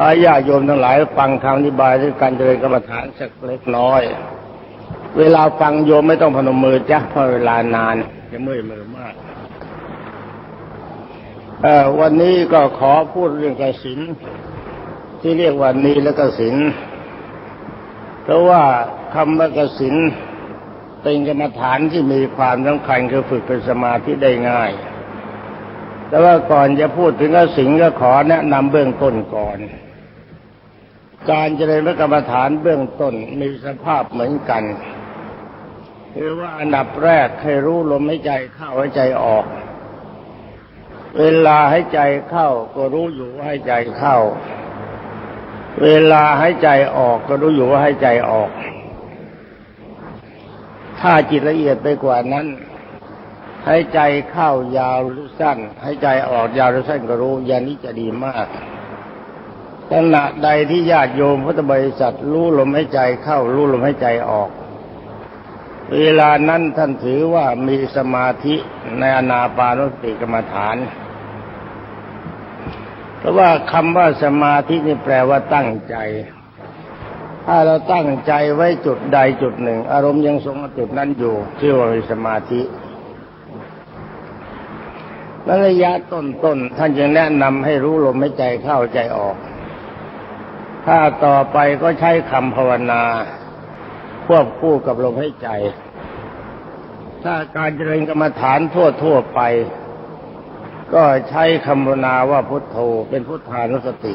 อาญาติโยมทั้งหลายฟังคำอธิบายด้วยการเจริญกรรมฐานสักเล็กน้อย เวลาฟังโยมไม่ต้องพนมมือจ้ะเพราะเวลานานจะเมื่อยมือมากเอ่อวันนี้ก็ขอพูดเรื่องกสินที่เรียกว่านีและกสินเพราะว่าคำว่ากสินเป็นกรรมฐานที่มีความสำคัญคือฝึกเป็นสมาธิได้ง่าย แต่ว่าก่อนจะพูดถึงกสินก็ขอแนะนำเบื้องต้นก่อน การเจริญพระกรรมฐานเบื้องต้นมีสภาพเหมือนกันคือว่าอันดับแรกให้รู้ลมหายใจเข้าหายใจออก เวลาหายใจเข้าก็รู้อยู่ว่าหายใจเข้า เวลาหายใจออกก็รู้อยู่ว่าหายใจออก ถ้าจิตละเอียดไปกว่านั้นหายใจเข้ายาวหรือสั้นหายใจออกยาวหรือสั้นก็รู้อย่างนี้จะดีมาก ขณะใดที่ญาติโยมพุทธบริษัทรู้ลมหายใจเข้ารู้ลมหายใจออก เวลานั้นท่านถือว่ามีสมาธิในอนาปานุสติกรรมฐาน เพราะว่าคำว่าสมาธินี่แปลว่าตั้งใจ ถ้าเราตั้งใจไว้จุดใดจุดหนึ่ง อารมณ์ยังทรงจุดนั้นอยู่ชื่อว่ามีสมาธิและระยะต้นๆท่านจึงแนะนำให้รู้ลมหายใจเข้าใจออก ถ้าต่อไปก็ใช้คำภาวนา ควบคู่กับลมหายใจ ถ้าการเจริญกรรมฐานทั่วๆไป ก็ใช้คำภาวนาว่าพุทโธเป็นพุทธานุสติ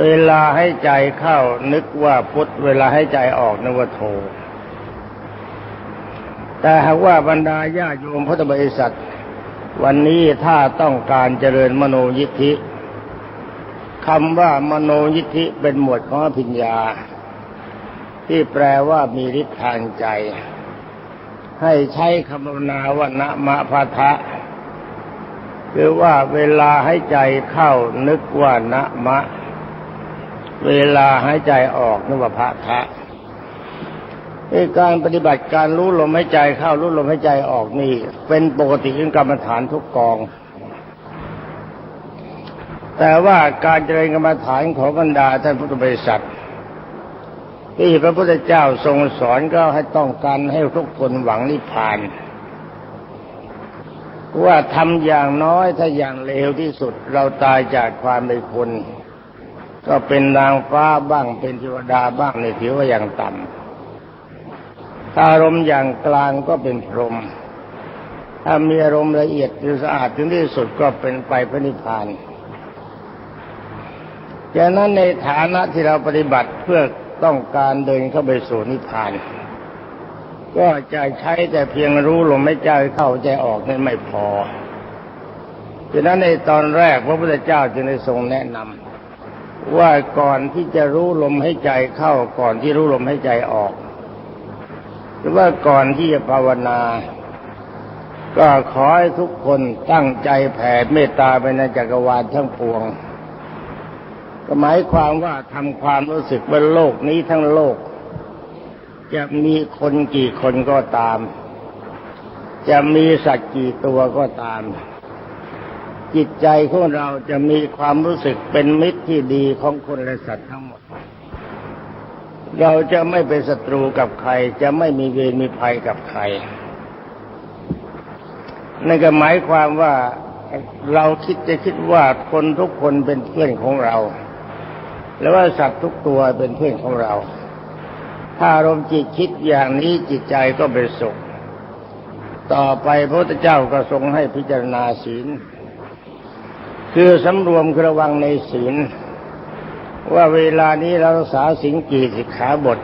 เวลาให้ใจเข้านึกว่าพุทธเวลาให้ใจออกนึกว่าโธแต่หากว่าบรรดาญาโยมพุทธบริษัท วันนี้ถ้าต้องการเจริญมโนยิทธิ คำว่ามโนยิทธิเป็นหมวดของอภิญญา ที่แปลว่ามีฤทธิ์ทางใจ ให้ใช้คำภาวนาว่านะมะพะทะคือว่าเวลาให้ใจเข้านึกว่านะมะ เวลาให้ใจออกนึกว่าพะทะการปฏิบัติการรู้ลมหายใจเข้ารู้ลมหายใจออกนี่ เป็นปกติของกรรมฐานทุกกอง แต่ว่าการเจริญกรรมฐานของบรรดาท่านพุทธบริษัทที่พระพุทธเจ้าทรงสอนก็ให้ต้องการให้ทุกคนหวังนิพพาน ว่าทำอย่างน้อยถ้าอย่างเลวที่สุดเราตายจากความเป็นคน ก็เป็นนางฟ้าบ้างเป็นเทวดาบ้างในถือว่าอย่างต่ำถ้าอารมณ์อย่างกลางก็เป็นพรหมถ้ามีอารมณ์ละเอียดหรือสะอาดถึงที่สุดก็เป็นไปพระนิพพาน ดังนั้นในฐานะที่เราปฏิบัติเพื่อต้องการเดินเข้าไปสู่นิพพาน ก็จะใช้แต่เพียงรู้ลมไม่ใจเข้าใจออกนั้นไม่พอดังนั้นในตอนแรกพระพุทธเจ้าจึงได้ทรงแนะนำว่าก่อนที่จะรู้ลมให้ใจเข้าก่อนที่รู้ลมให้ใจออก หรือว่าก่อนที่จะภาวนา ก็ขอให้ทุกคนตั้งใจแผ่เมตตาไปในจักรวาลทั้งปวง ก็หมายความว่าทำความรู้สึกว่าโลกนี้ทั้งโลก จะมีคนกี่คนก็ตาม จะมีสัตว์กี่ตัวก็ตาม จิตใจของเราจะมีความรู้สึกเป็นมิตรที่ดีของคนและสัตว์ทั้งหมด เราจะไม่เป็นศัตรูกับใคร จะไม่มีเวรมีภัยกับใครนั่นก็หมายความว่าเราคิดจะคิดว่าคนทุกคนเป็นเพื่อนของเรา แล้วว่าสัตว์ทุกตัวเป็นเพื่อนของเรา ถ้าอารมณ์จิตคิดอย่างนี้จิตใจก็เป็นสุข ต่อไปพระพุทธเจ้าก็ทรงให้พิจารณาศีล คือสำรวมคือระวังในศีล ว่าเวลานี้เรารักษาศีลกี่สิกขาบท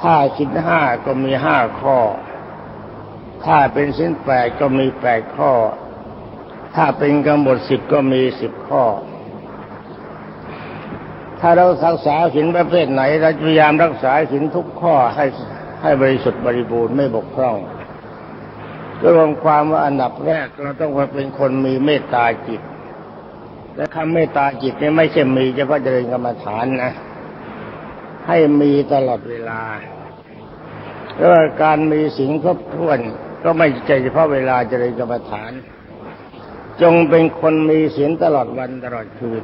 ถ้าศีลห้าก็มีห้าข้อ ถ้าเป็นศีลแปดก็มีแปดข้อ ถ้าเป็นกำหนดสิบก็มีสิบข้อ ถ้าเรารักษาศีลประเภทไหน เราพยายามรักษาศีลทุกข้อให้ให้บริสุทธิ์บริบูรณ์ไม่บกพร่องก็รวมความว่าอันดับแรกเราต้องเป็นคนมีเมตตาจิต และคำเมตตาจิตนี่ไม่ใช่มีเฉพาะเจริญกรรมฐานนะ ให้มีตลอดเวลาเพราะว่าการมีสิ่งครบถ้วนก็ไม่ใช่เฉพาะเวลาเจริญกรรมฐาน จงเป็นคนมีศีลตลอดวันตลอดคืน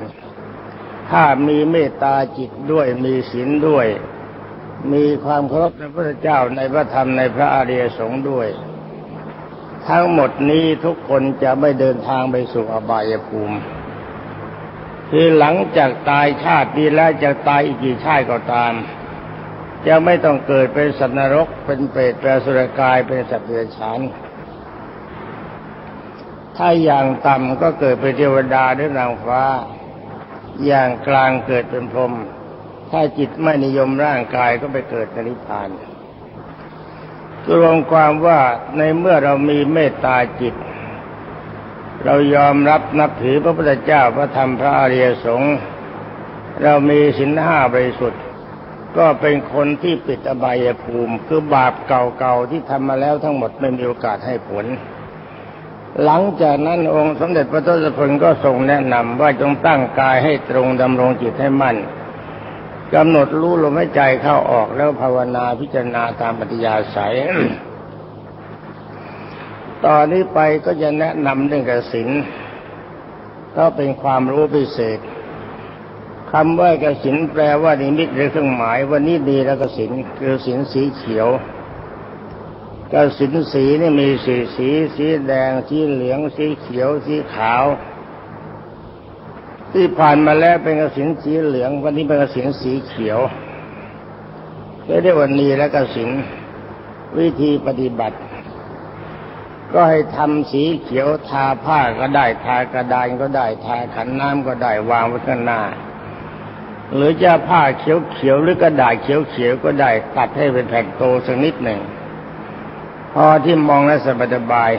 ถ้ามีเมตตาจิตด้วยมีศีลด้วย มีความเคารพในพระเจ้าในพระธรรมในพระอริยสงฆ์ด้วย ทั้งหมดนี้ทุกคนจะไม่เดินทางไปสู่อบายภูมิ คือหลังจากตายชาตินี้แล้วจะตายอีกกี่ชาติก็ตาม จะไม่ต้องเกิดเป็นสัตว์นรกเป็นเปรตเป็นสุรกายเป็นสัตว์เดรัจฉานถ้าอย่างต่ำก็เกิดเป็นเทวดาหรือนางฟ้า อย่างกลางเกิดเป็นพรหมถ้าจิตไม่นิยมร่างกายก็ไปเกิดนนิพพานรวมความว่าในเมื่อเรามีเมตตาจิต เรายอมรับนับถือพระพุทธเจ้าพระธรรมพระอริยสงฆ์เรามีศีลห้าบริสุทธิ์ ก็เป็นคนที่ปิดอบายภูมิ คือบาปเก่าๆที่ทำมาแล้วทั้งหมดไม่มีโอกาสให้ผล หลังจากนั้นองค์สมเด็จพระทศพลก็ทรงแนะนำว่าจงตั้งกายให้ตรงดำรงจิตให้มั่นกำหนดรู้ลมหายใจเข้าออกแล้วภาวนาพิจารณาตามปฏิยาศัยตอนนี้ไปก็จะแนะนำเรื่องกสินก็เป็นความรู้พิเศษคำว่ากสินแปลว่านิมิตหรือเครื่องหมาย วันนี้ดีแล้วกสินคือสินสีเขียว กสินสีนี่มีสีสีสีแดงสีเหลืองสีเขียวสีขาว ที่ผ่านมาแล้วเป็นกสินสีเหลือง วันนี้เป็นกสินสีเขียวเรียกว่านีและกสินวิธีปฏิบัติ ก็ให้ทำสีเขียวทาผ้าก็ได้ทากระดานก็ได้ทาขันน้ำก็ได้วางไว้ข้างหน้าหรือจะผ้าเขียวๆหรือกระดาษเขียวๆก็ได้ตัดให้เป็นแผ่นโตสักนิดหนึ่ง พอที่มองแล้วสบาย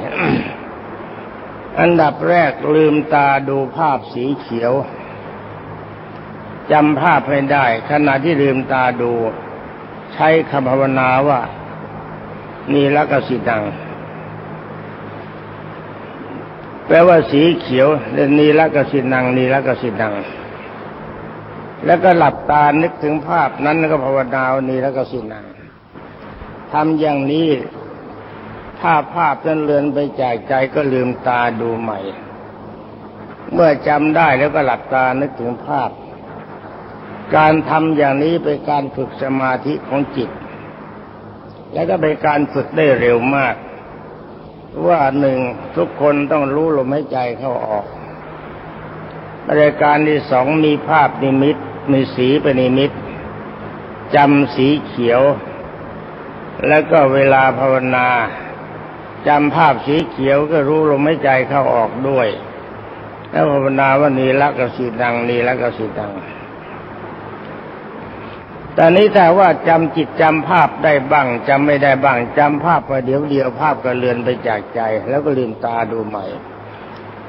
ๆอันดับแรกลืมตาดูภาพสีเขียวจำภาพให้ได้ ขณะที่ลืมตาดู ใช้คำภาวนาว่านีละกสิดัง แปลว่าสีเขียวนีละกสินังนีละกสิดัง แล้วก็หลับตานึกถึงภาพนั้นแล้วก็ภาวนาว่านีละกสินังทำอย่างนี้ ถ้าภาพนั้นเลือนไปจากใจก็ลืมตาดูใหม่ เมื่อจำได้แล้วก็หลับตานึกถึงภาพ การทำอย่างนี้เป็นการฝึกสมาธิของจิต และก็เป็นการฝึกได้เร็วมาก ว่าหนึ่งทุกคนต้องรู้ลมหายใจเข้าออกรายการที่สองมีภาพนิมิต มีสีเป็นนิมิตจำสีเขียว แล้วก็เวลาภาวนา จำภาพสีเขียวก็รู้ลมหายใจเข้าออกด้วย แล้วภาวนาว่านีรักกสีดังนีรักกสีดังตอนนี้ถ้าว่าจำจิตจำภาพได้บ้างจำไม่ได้บ้างจำภาพไปเดี๋ยวเดียวภาพก็เลือนไปจากใจ แล้วก็ลืมตาดูใหม่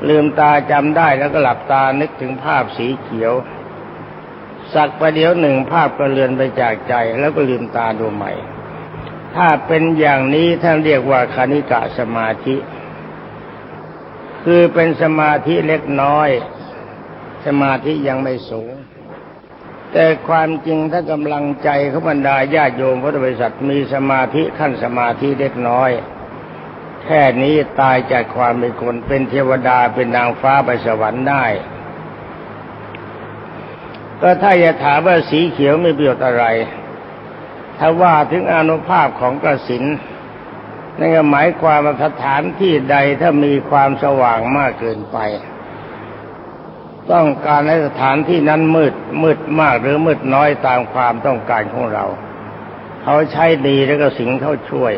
ลืมตาจำได้แล้วก็หลับตานึกถึงภาพสีเขียว สักประเดี๋ยวหนึ่งภาพก็เลือนไปจากใจ แล้วก็ลืมตาดูใหม่ ถ้าเป็นอย่างนี้ท่านเรียกว่าคณิกะสมาธิ คือเป็นสมาธิเล็กน้อย สมาธิยังไม่สูง แต่ความจริงถ้ากำลังใจเขาบรรดาญาโยมพุทธบริษัทมีสมาธิขั้นสมาธิเล็กน้อย แค่นี้ตายจากความเป็นคนเป็นเทวดาเป็นนางฟ้าไปสวรรค์ได้ก็ถ้าจะถามว่าสีเขียวไมีประโยชน์อะไร ถ้าว่าถึงอนุภาพของกระสินนั่นก็หมายความว่าสถานที่ใดถ้ามีความสว่างมากเกินไป ต้องการให้สถานที่นั้นมืดมืดมากหรือมืดน้อยตามความต้องการของเรา เขาใช้ดีแล้วก็สิงเขาช่วย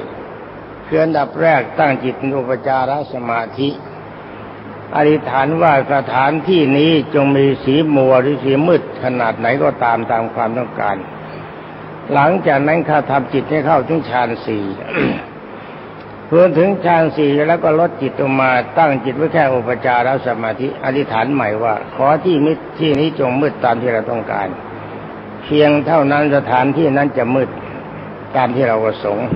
คืออันดับแรกตั้งจิตอุปจารสมาธิอธิษฐานว่าสถานที่นี้จงมีสีมัวหรือสีมืดขนาดไหนก็ตามตามความต้องการ หลังจากนั้นข้าทำจิตให้เข้าถึงฌานสี่เพื่อถึงฌานสี่แล้วก็ลดจิตลงมาตั้งจิตไว้แค่อุปจารสมาธิอธิษฐานใหม่ว่า ขอที่มิที่นี้จงมืดตามที่เราต้องการ เพียงเท่านั้นสถานที่นั้นจะมืดตามที่เราประสงค์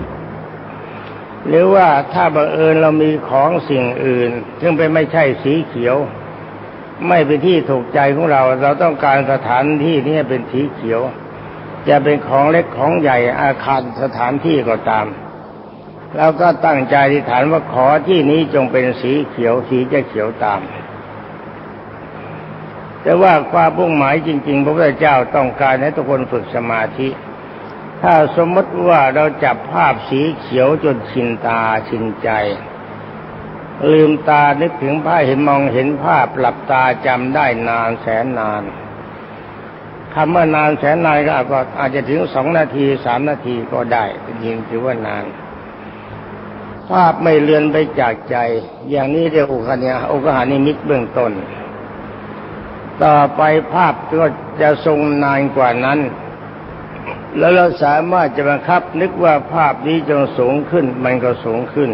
หรือว่าถ้าบังเอิญเรามีของสิ่งอื่น ซึ่งเป็นไม่ใช่สีเขียว ไม่เป็นที่ถูกใจของเรา เราต้องการสถานที่นี้เป็นสีเขียว จะเป็นของเล็กของใหญ่อาคารสถานที่ก็ตาม แล้วก็ตั้งใจอธิษฐานว่าขอที่นี้จงเป็นสีเขียวสีจะเขียวตาม แต่ว่าความมุ่งหมายจริง ๆ พระพุทธเจ้าต้องการให้ทุกคนฝึกสมาธิ ถ้าสมมติว่าเราจับภาพสีเขียวจนชินตาชินใจลืมตานึกถึงภาพเห็นมองเห็นภาพหลับตาจำได้นานแสนนาน คำว่านานแสนนานก็อาจจะถึงสองนาทีสามนาทีก็ได้ยิงถือว่านาน ภาพไม่เลือนไปจากใจ อย่างนี้เรียกอุคเนียอุคหานิมิตเบื้องต้น ต่อไปภาพก็จะทรงนานกว่านั้น แล้วเราสามารถจะบังคับนึกว่าภาพนี้จงสูงขึ้น มันก็สูงขึ้น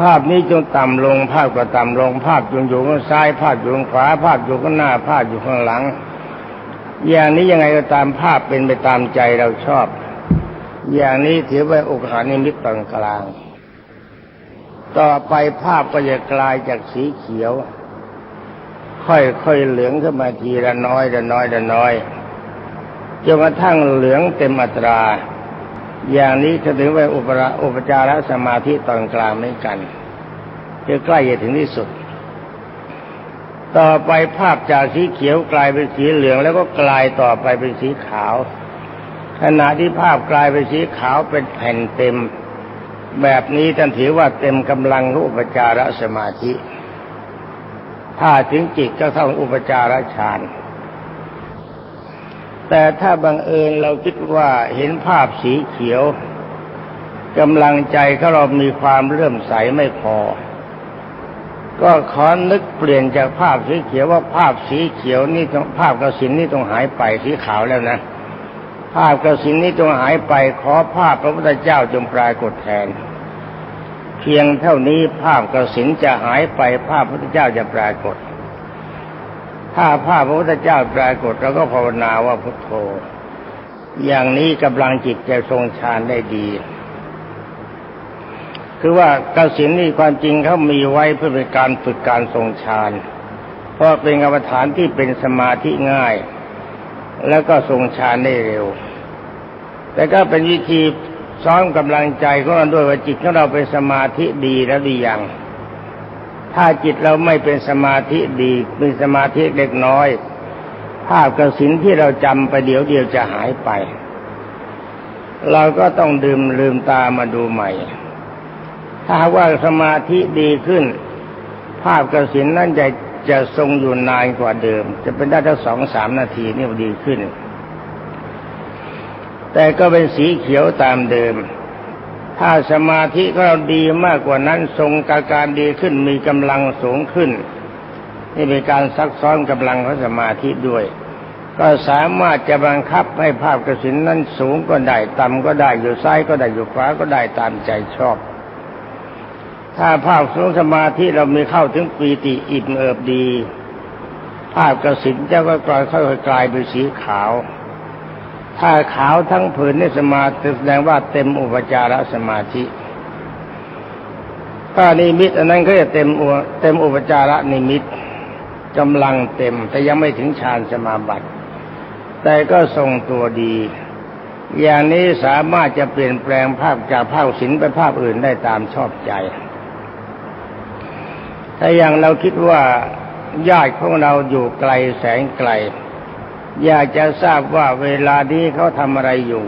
ภาพนี้จงต่ำลง ภาพก็ต่ำลง ภาพจงอยู่ข้างซ้าย ภาพอยู่ข้างขวา ภาพอยู่ข้างหน้า ภาพอยู่ข้างหลัง อย่างนี้ยังไงก็ตามภาพเป็นไปตามใจเราชอบ อย่างนี้ถือว่าอุคหานิมิตตอนกลาง ต่อไปภาพก็จะกลายจากสีเขียว ค่อยๆเหลืองขึ้นมาทีละน้อยละน้อยละน้อยจนกระทั่งเหลืองเต็มอัตรา อย่างนี้จะถือว่าอุปราอุปจารสมาธิตอนกลางไม่กันจะใกล้จะถึงที่สุด ต่อไปภาพจากสีเขียวกลายเป็นสีเหลือง แล้วก็กลายต่อไปเป็นสีขาว ขณะที่ภาพกลายเป็นสีขาวเป็นแผ่นเต็ม แบบนี้ท่านถือว่าเต็มกำลังของอุปจารสมาธิ ถ้าถึงจิตก็เข้าอุปจารฌานแต่ถ้าบังเอิญเราคิดว่าเห็นภาพสีเขียวกำลังใจของเรามีความเลื่อมใสไม่พอ ก็ขอนึกเปลี่ยนจากภาพสีเขียวว่าภาพสีเขียวนี่ต้องภาพกระสินนี่ต้องหายไปสีขาวแล้วนะ ภาพกระสินนี่ต้องหายไป ขอภาพพระพุทธเจ้าจงปรากฏแทน เพียงเท่านี้ภาพกระสินจะหายไปภาพพระพุทธเจ้าจะปรากฏ ถ้าภาพพระพุทธเจ้าปรากฏเราก็ภาวนาว่าพุทโธ อย่างนี้กำลังจิตจะทรงฌานได้ดี คือว่ากสินนี่ความจริงเขามีไว้เพื่อเป็นการฝึกการทรงฌาน เพราะเป็นกรรมฐานที่เป็นสมาธิง่าย แล้วก็ทรงฌานได้เร็ว แต่ก็เป็นวิธีซ้อมกำลังใจของเราด้วยว่าจิตของเราเป็นสมาธิดีแล้วดีอย่าง ถ้าจิตเราไม่เป็นสมาธิดีมีสมาธิเล็กน้อย ภาพกสินที่เราจำไปเดี๋ยวเดียวจะหายไป เราก็ต้องดื่มลืมตามาดูใหม่ ถ้าว่าสมาธิดีขึ้น ภาพกสินนั่นจะจะทรงอยู่นานกว่าเดิม จะเป็นได้ทั้งสองสามนาทีนี่ดีขึ้น แต่ก็เป็นสีเขียวตามเดิม ถ้าสมาธิของเราดีมากกว่านั้นทรงการการดีขึ้นมีกำลังสูงขึ้น นี่เป็นการซักซ้อมกำลังของสมาธิด้วย ก็สามารถจะบังคับให้ภาพกระสินนั้นสูงก็ได้ ต่ำก็ได้อยู่ซ้ายก็ได้อยู่ขวาก็ได้ตามใจชอบ ถ้าภาพสูงสมาธิเรามีเข้าถึงปีติอิ่มเอิบดี ภาพกระสินจะก็กลายค่อยๆกลายเป็นสีขาว ถ้าขาวทั้งผืนในสมาธิแสดงว่าเต็มอุปจารสมาธิถ้านิมิตอันนั้นก็จะเต็มอุเต็มอุปจารนิมิตกำลังเต็ม แต่ยังไม่ถึงฌานสมาบัติ แต่ก็ทรงตัวดี อย่างนี้สามารถจะเปลี่ยนแปลงภาพจากภาพศิลป์ไปภาพอื่นได้ตามชอบใจ ถ้าอย่างเราคิดว่าญาติของเราอยู่ไกลแสนไกล อยากจะทราบว่าเวลานี้เขาทำอะไรอยู่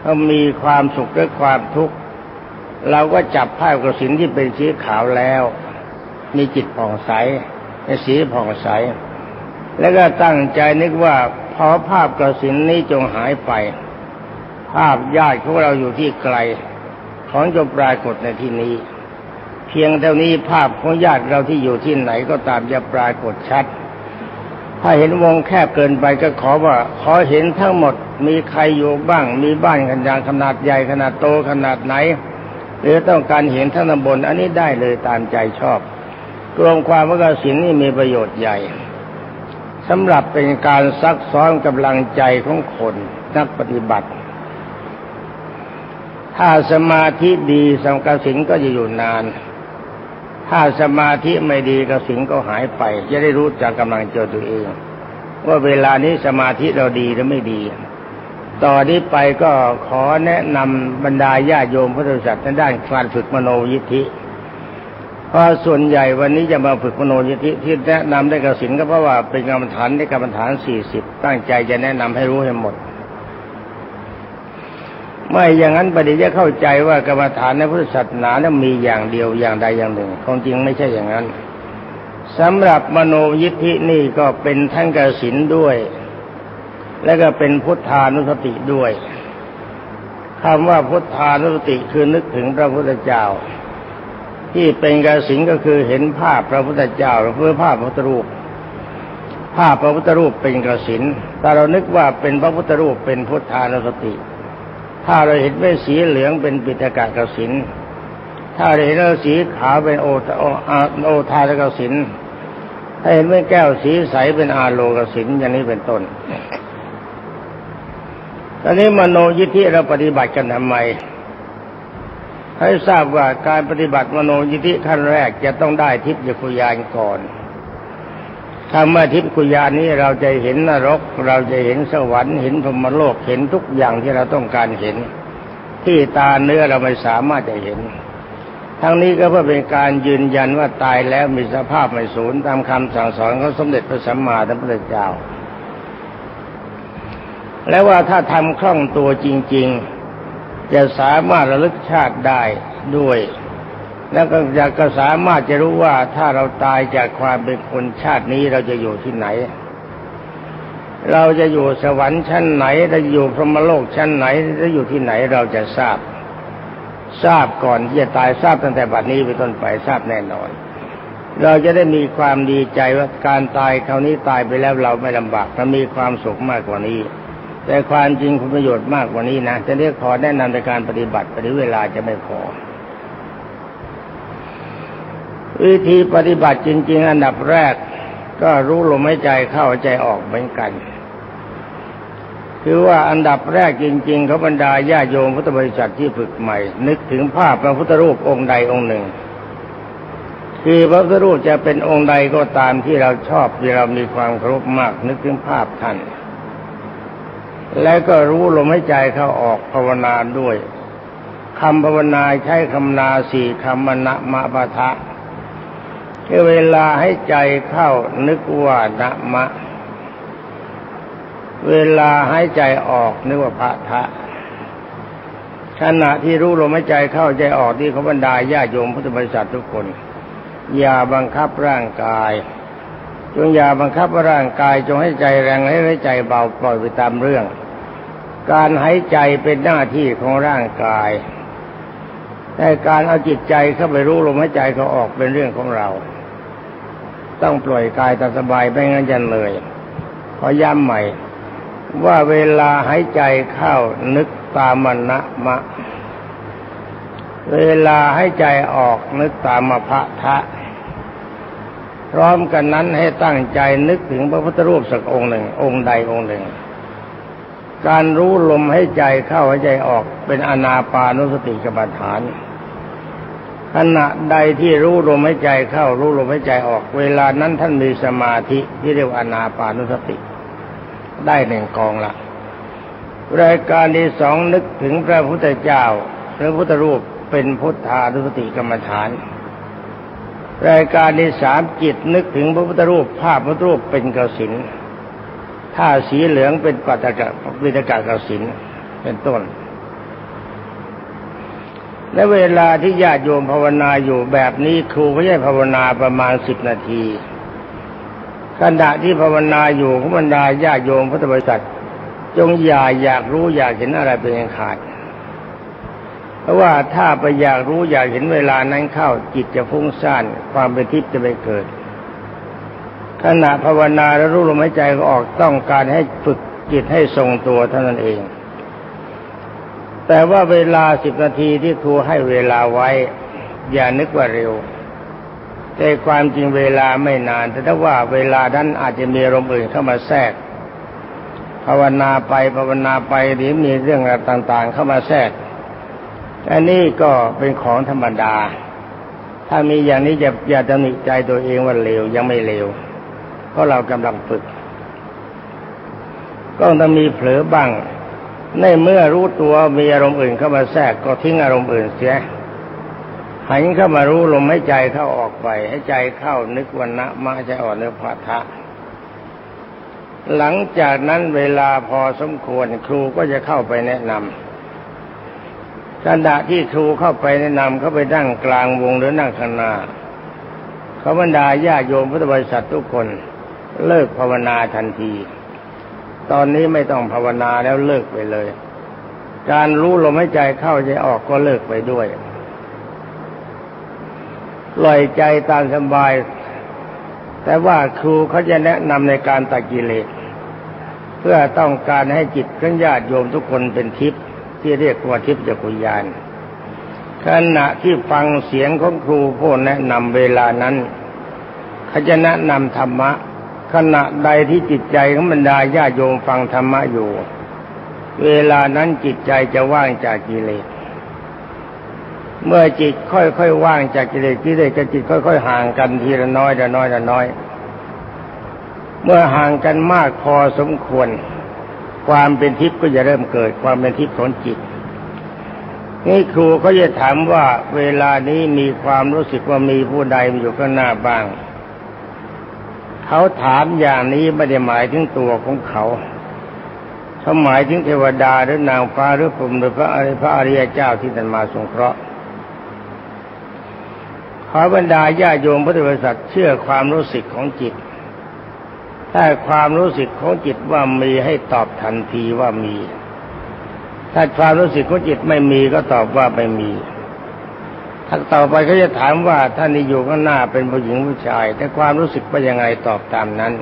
เขามีความสุขหรือความทุกข์เราก็จับภาพกระสินที่เป็นสีขาวแล้ว มีจิตผ่องใสในสีผ่องใส แล้วก็ตั้งใจนึกว่าพอภาพกระสินนี้จงหายไป ภาพญาติของเราอยู่ที่ไกล ของจงปรากฏในที่นี้ เพียงเท่านี้ภาพของญาติเราที่อยู่ที่ไหนก็ตามจะปรากฏชัด ถ้าเห็นวงแคบเกินไปก็ขอว่า ขอเห็นทั้งหมดมีใครอยู่บ้าง มีบ้านกันางขนาดใหญ่ขนาดโตขนาดไหน หรือต้องการเห็นทั้งตำบลอันนี้ได้เลยตามใจชอบรวมความว่ากสินนี่มีประโยชน์ใหญ่สำหรับเป็นการซักซ้อมกำลังใจของคนนักปฏิบัติ ถ้าสมาธิดีสังกสินก็จะอยู่นาน ถ้าสมาธิไม่ดีกสินก็หายไป จะได้รู้จากกำลังใจตัวเอง ว่าเวลานี้สมาธิเราดีหรือไม่ดีต่อนนี้ไปก็ขอแนะนำบรรดาญาโยมพุทธศาสนาด้านการฝึกมโนยิทธิเพราะส่วนใหญ่วันนี้จะมาฝึกมโนยิทธิที่แนะนำได้กสินก็เพราะว่าเป็นกรรมฐานในกรรมฐานสี่สิบตั้งใจจะแนะนำให้รู้ให้หมด ไม่อย่างนั้นประเดี๋ยวจะเข้าใจว่ากรรมฐานในพุทธศาสนานั้นมีอย่างเดียวอย่างใดอย่างหนึ่งความจริงไม่ใช่อย่างนั้นสำหรับมโนยิทธินี่ก็เป็นทั้งกสินด้วย และก็เป็นพุทธานุสติด้วยคำว่าพุทธานุสติคือนึกถึงพระพุทธเจ้า ที่เป็นกสินก็คือเห็นภาพพระพุทธเจ้าหรือภาพพระพุทธรูป ภาพพระพุทธรูปเป็นกสินแต่เรานึกว่าเป็นพระพุทธรูปเป็นพุทธานุสติ ถ้าเราเห็นเป็นสีเหลืองเป็นปิฎกกสิน ถ้าเราเห็นว่าสีขาวเป็นโอโออาโอทาตกสิน ถ้าเห็นเป็นแก้วสีใสเป็นอาโลกสินอย่างนี้เป็นต้น ตอนนี้มโนยิทธิเราปฏิบัติกันทำไม ให้ทราบว่าการปฏิบัติมโนยิทธิขั้นแรกจะต้องได้ทิพยคุยานก่อน ถ้าเมื่อทิพยคุยานนี้เราจะเห็นนรก เราจะเห็นสวรรค์เห็นพรมโลกเห็นทุกอย่างที่เราต้องการเห็น ที่ตาเนื้อเราไม่สามารถจะเห็น ทั้งนี้ก็เพื่อเป็นการยืนยันว่าตายแล้วมีสภาพไม่สูญตามคำสั่งสอนของสมเด็จพระสัมมาสัมพุทธเจ้า และว่าถ้าทำคล่องตัวจริง ๆ จะสามารถระลึกชาติได้ด้วย แล้วก็จะก็สามารถจะรู้ว่าถ้าเราตายจากความเป็นคนชาตินี้เราจะอยู่ที่ไหน เราจะอยู่สวรรค์ชั้นไหนเราจะอยู่พรหมโลกชั้นไหนจะอยู่ที่ไหนเราจะทราบ ทราบก่อนที่จะตายทราบตั้งแต่บัดนี้ไปต้นไปทราบแน่นอน เราจะได้มีความดีใจว่าการตายคราวนี้ตายไปแล้วเราไม่ลำบากเรามีความสุขมากกว่านี้ แต่ความจริงคุณประโยชน์มากกว่านี้นะจะเรียกขอแนะนำในการปฏิบัติปฏิเวลาจะไม่พอ วิธีปฏิบัติจริง ๆ อันดับแรก ก็รู้ลมหายใจเข้าใจออกเหมือนกัน คือว่าอันดับแรกจริง ๆเขาบรรดาญาโยมพุทธบริษัทที่ฝึกใหม่ นึกถึงภาพพระพุทธรูปองค์ใดองค์หนึ่ง คือพระพุทธรูปจะเป็นองค์ใดก็ตามที่เราชอบที่เรามีความเคารพมาก นึกถึงภาพท่านแล้วก็รู้ลมหายใจเข้าออกภาวนาด้วยคำภาวนาใช้คำนาสี่คำมณะมะปะทะ เวลาให้ใจเข้านึกว่านะมะ เวลาให้ใจออกนึกว่าพระทะขณะที่รู้ลมหายใจเข้าใจออกที่เขาบรรดาญาโยมพุทธบริษัททุกคน อย่าบังคับร่างกาย จงอย่าบังคับร่างกายจงให้ใจแรงให้ใจเบาปล่อยไปตามเรื่อง การหายใจเป็นหน้าที่ของร่างกายแต่การเอาจิตใจเข้าไปรู้ลมหายใจเขาออกเป็นเรื่องของเรา ต้องปล่อยกายตามสบายไม่งั้นจะเลยขอย้ำใหม่ ว่าเวลาหายใจเข้านึกตามมณะมะ เวลาให้ใจออกนึกตามมพะทะ พร้อมกันนั้นให้ตั้งใจนึกถึงพระพุทธรูปสักองค์หนึ่ง องค์ใดองค์หนึ่ง การรู้ลมให้ใจเข้าให้ใจออกเป็นอนาปานุสติกรรมฐาน ขณะใดที่รู้ลมให้ใจเข้ารู้ลมให้ใจออก เวลานั้นท่านมีสมาธิที่เรียกว่าอนาปานุสติ ได้หนึ่งกองละรายการที่สองนึกถึงพระพุทธเจ้าพระพุทธรูปเป็นพุทธานุสติกรรมฐาน รายการที่สามจิตนึกถึงพระพุทธรูปภาพพระพุทธรูปเป็นกสินถ้าสีเหลืองเป็นปัตตกะวิตกะกสินเป็นต้น และเวลาที่ญาติโยมภาวนาอยู่แบบนี้ครูก็ให้ภาวนาประมาณสิบนาทีขณะที่ภาวนาอยู่ขบรรดาญาติโยมพุทธบริษัท จงอย่าอยากรู้อยากเห็นอะไรเป็นอย่างขาด เพราะว่าถ้าไปอยากรู้อยากเห็นเวลานั้นเข้าจิตจะฟุ้งซ่านความเป็นทิพย์จะไม่เกิด ขณะภาวนาแล้วรู้ลมหายใจก็ออกต้องการให้ฝึกจิตให้ทรงตัวเท่านั้นเอง แต่ว่าเวลาสิบนาทีที่ครูให้เวลาไว้ อย่านึกว่าเร็ว แต่ความจริงเวลาไม่นาน แต่ถ้าว่าเวลานั้นอาจจะมีอารมอื่นเข้ามาแทรกภาวนาไปภาวนาไปเดี๋ยวมีเรื่องอะไรต่าง ๆ เข้ามาแทรกอันนี้ก็เป็นของธรรมดา ถ้ามีอย่างนี้จะอย่าตำหนิใจตัวเองว่าเร็วยังไม่เร็วเพราะเรากำลังฝึก ก็ต้องมีเผลอบ้าง ในเมื่อรู้ตัวมีอารมณ์อื่นเข้ามาแทรกก็ทิ้งอารมณ์อื่นเสียหันเข้ามารู้ลมให้ใจเข้าออกไป ให้ใจเข้านึกวันนะมาใจอ่อนเนื้อพาทะหลังจากนั้นเวลาพอสมควรครูก็จะเข้าไปแนะนำขณะที่ครูเข้าไปแนะนำเขาไปนั่งกลางวงหรือนั่งข้างหน้าเขาบรรดาญาโยมพุทธบริษัททุกคนเลิกภาวนาทันที ตอนนี้ไม่ต้องภาวนาแล้วเลิกไปเลย การรู้ลมหายใจเข้าใจออกก็เลิกไปด้วยปล่อยใจตามสบาย แต่ว่าครูเขาจะแนะนำในการตัดกิเลสเพื่อต้องการให้จิตของญาติโยมทุกคนเป็นทิพย์ที่เรียกว่าทิพย์จักรยานขณะที่ฟังเสียงของครูผู้แนะนำเวลานั้นเขาจะแนะนำธรรมะ ขณะใดที่จิตใจของบรรดาญาโยมฟังธรรมะอยู่ เวลานั้นจิตใจจะว่างจากกิเลส เมื่อจิตค่อยๆว่างจากกิเลสกิเลสกับจิตค่อยๆห่างกันทีละน้อยละน้อยละน้อย เมื่อห่างกันมากพอสมควร ความเป็นทิพย์ก็จะเริ่มเกิดความเป็นทิพย์ของจิตนี่ครูเขาจะถามว่าเวลานี้มีความรู้สึกว่ามีผู้ใดอยู่ข้างหน้าบ้าง เขาถามอย่างนี้ไม่ได้หมายถึงตัวของเขาเขาหมายถึงเทวดาหรือนางฟ้าหรือพรหมหรือพระอริพระอริยเจ้าที่ท่านมาสงเคราะห์ขอบรรดาญาโยมพุทธบริษัทเชื่อความรู้สึกของจิต ถ้าความรู้สึกของจิตว่ามีให้ตอบทันทีว่ามี ถ้าความรู้สึกของจิตไม่มีก็ตอบว่าไม่มี ถ้าต่อไปเขาจะถามว่าท่านที่อยู่ข้างหน้าเป็นผู้หญิงผู้ชาย แต่ความรู้สึกเป็นยังไงตอบตามนั้น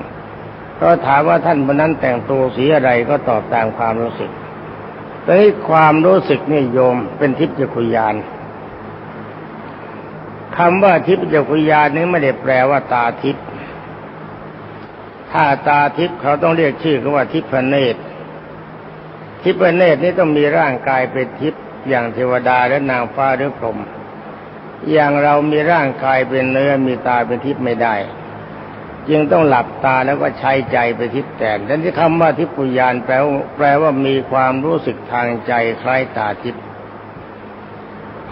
ก็ถามว่าท่านคนนั้นแต่งตัวสีอะไรก็ตอบตามความรู้สึกแต่ความรู้สึกนี่โยมเป็นทิพย์จคุยานคำว่าทิพย์จคุยานนี้ไม่ได้แปลว่าตาทิพย์ถ้าตาทิพย์เขาต้องเรียกชื่อเขาว่าทิพเนตรทิพเนตรนี่ต้องมีร่างกายเป็นทิพย์อย่างเทวดาและนางฟ้าหรือพรหม อย่างเรามีร่างกายเป็นเนื้อมีตาเป็นทิพย์ไม่ได้ จึงต้องหลับตาแล้วก็ใช้ใจไปทิพย์แต่ดังที่คำว่าทิพยานแปลว่าแปลว่ามีความรู้สึกทางใจคล้ายตาทิพย์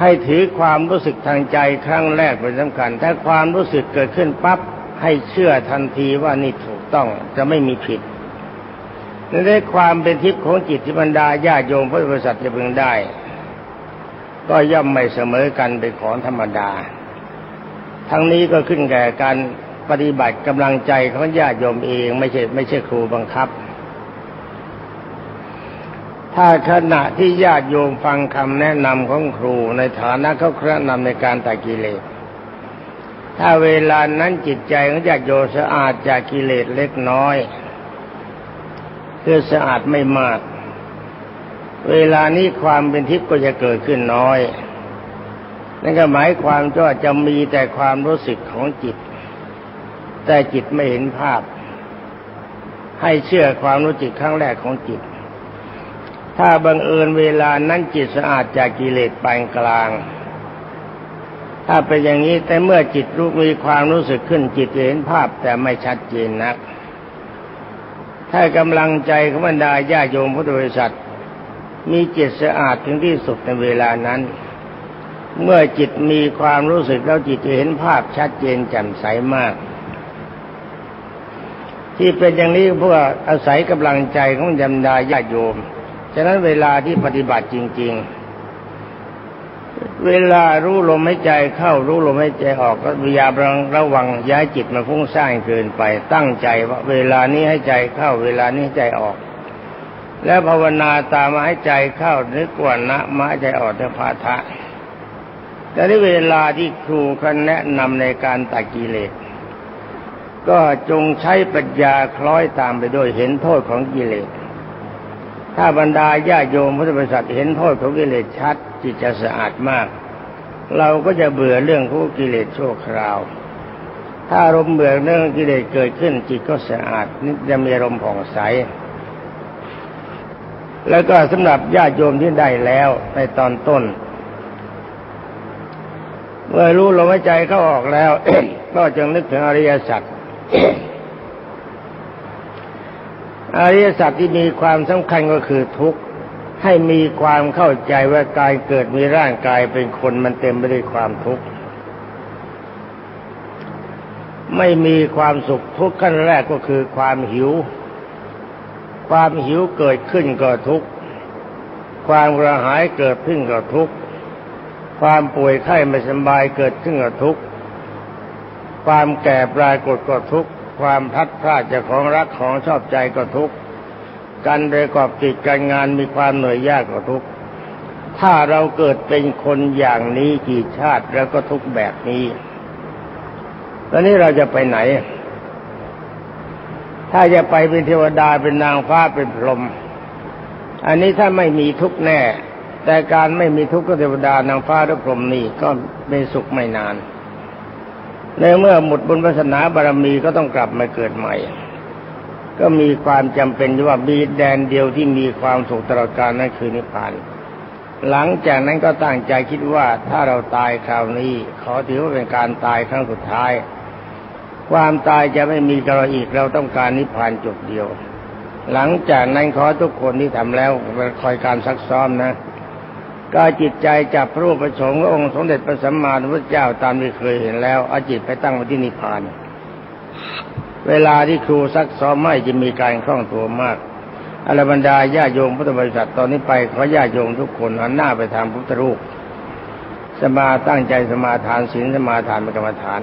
ให้ถือความรู้สึกทางใจครั้งแรกเป็นสำคัญ ถ้าความรู้สึกเกิดขึ้นปั๊บให้เชื่อทันทีว่านี่ถูกต้องจะไม่มีผิดในได้ความเป็นทิพย์ของจิตที่บรรดาญาโยมพระบริษัทจะพึงได้ ก็ย่อมไม่เสมอกันเป็นของธรรมดา ทั้งนี้ก็ขึ้นแก่การปฏิบัติกำลังใจของญาติโยมเองไม่ใช่ไม่ใช่ครูบังคับ ถ้าขณะที่ญาติโยมฟังคำแนะนำของครูในฐานะเขาแนะนำในการตัดกิเลส ถ้าเวลานั้นจิตใจของญาติโยมสะอาดจากกิเลสเล็กน้อย คือสะอาดไม่มาก เวลานี้ความเป็นทิพย์ก็จะเกิดขึ้นน้อย นั่นก็หมายความว่าจะมีแต่ความรู้สึกของจิต แต่จิตไม่เห็นภาพ ให้เชื่อความรู้จิตครั้งแรกของจิต ถ้าบังเอิญเวลานั้นจิตสะอาดจากกิเลสปานกลาง ถ้าเป็นอย่างนี้แต่เมื่อจิตรู้มีความรู้สึกขึ้นจิตเห็นภาพแต่ไม่ชัดเจนนักถ้ากำลังใจของบรรดาญาโยมพุทธบริษัท มีจิตสะอาดถึงที่สุดในเวลานั้น เมื่อจิตมีความรู้สึกแล้วจิตจะเห็นภาพชัดเจนแจ่มใสมาก ที่เป็นอย่างนี้เพราะอาศัยกำลังใจของยำดาญาโยม ฉะนั้นเวลาที่ปฏิบัติจริง ๆ เวลารู้ลมหายใจเข้ารู้ลมหายใจออกก็พยายามระวังย้ายจิตมาฟุ้งซ่านเกินไปตั้งใจว่าเวลานี้ให้ใจเข้าเวลานี้ใจออก แล้วภาวนาตามมาให้ใจเข้านึกว่านะมาใจออกเถพาทะแต่ในเวลาที่ครูเขาแนะนำในการตัดกิเลสก็จงใช้ปัญญาคล้อยตามไปด้วยเห็นโทษของกิเลส ถ้าบรรดาญาโยมพุทธบริษัทเห็นโทษของกิเลสชัดจิตจะสะอาดมาก เราก็จะเบื่อเรื่องของกิเลสชั่วคราว ถ้าอารมณ์เบื่อเรื่องกิเลสเกิดขึ้นจิตก็สะอาดนิจะมีอารมณ์ผ่องใส แล้วก็สำหรับญาติโยมที่ได้แล้วในตอนต้น เมื่อรู้ลมหายใจเข้าออกแล้ว ก็จึงนึกถึงอริยสัจอริยสัจที่มีความสำคัญก็คือทุกข์ให้มีความเข้าใจว่าการเกิดมีร่างกายเป็นคนมันเต็มไปด้วยความทุกข์ไม่มีความสุขทุกข์ขั้นแรกก็คือความหิว ความหิวเกิดขึ้นก็ทุกข์ ความกระหายเกิดขึ้นก็ทุกข์ ความป่วยไข้ไม่สบายเกิดขึ้นก็ทุกข์ ความแก่ปรากฏก็ทุกข์ ความพัดพรากจากของรักของชอบใจก็ทุกข์ การประกอบกิจการงานมีความเหนื่อยยากก็ทุกข์ ถ้าเราเกิดเป็นคนอย่างนี้กี่ชาติแล้วก็ทุกข์แบบนี้ ตอนนี้เราจะไปไหน ถ้าจะไปเป็นเทวดาเป็นนางฟ้าเป็นพรหมอันนี้ถ้าไม่มีทุกข์แน่ แต่การไม่มีทุกข์ก็เทวดานางฟ้าหรือพรหมนี่ก็เป็นสุขไม่นานในเมื่อหมดบุญวาสนาบารมีก็ต้องกลับมาเกิดใหม่ ก็มีความจำเป็นว่ามีแดนเดียวที่มีความสุขตลอดกาลนั่นคือนิพพาน หลังจากนั้นก็ตั้งใจคิดว่าถ้าเราตายคราวนี้ ขอถือว่าเป็นการตายครั้งสุดท้าย ความตายจะไม่มีกับเราอีกเราต้องการนิพพานจุดเดียว หลังจากนั้นขอทุกคนที่ทำแล้วคอยการซักซ้อมนะก็จิตใจจับพระรูปประสงค์ององค์สมเด็จพระสัมมาสัมพุทธเจ้าตามที่เคยเห็นแล้วเอาจิตไปตั้งไว้ที่นิพพาน เวลาที่ครูซักซ้อมไม่จะมีการคล่องตัวมากอรบรรดาญาโยมพุทธบริษัทตอนนี้ไปขอญาโยมทุกคนหันหน้าไปทางพุทธรูปสมาตั้งใจสมาทานศีลสมาทานเป็นกรรมฐาน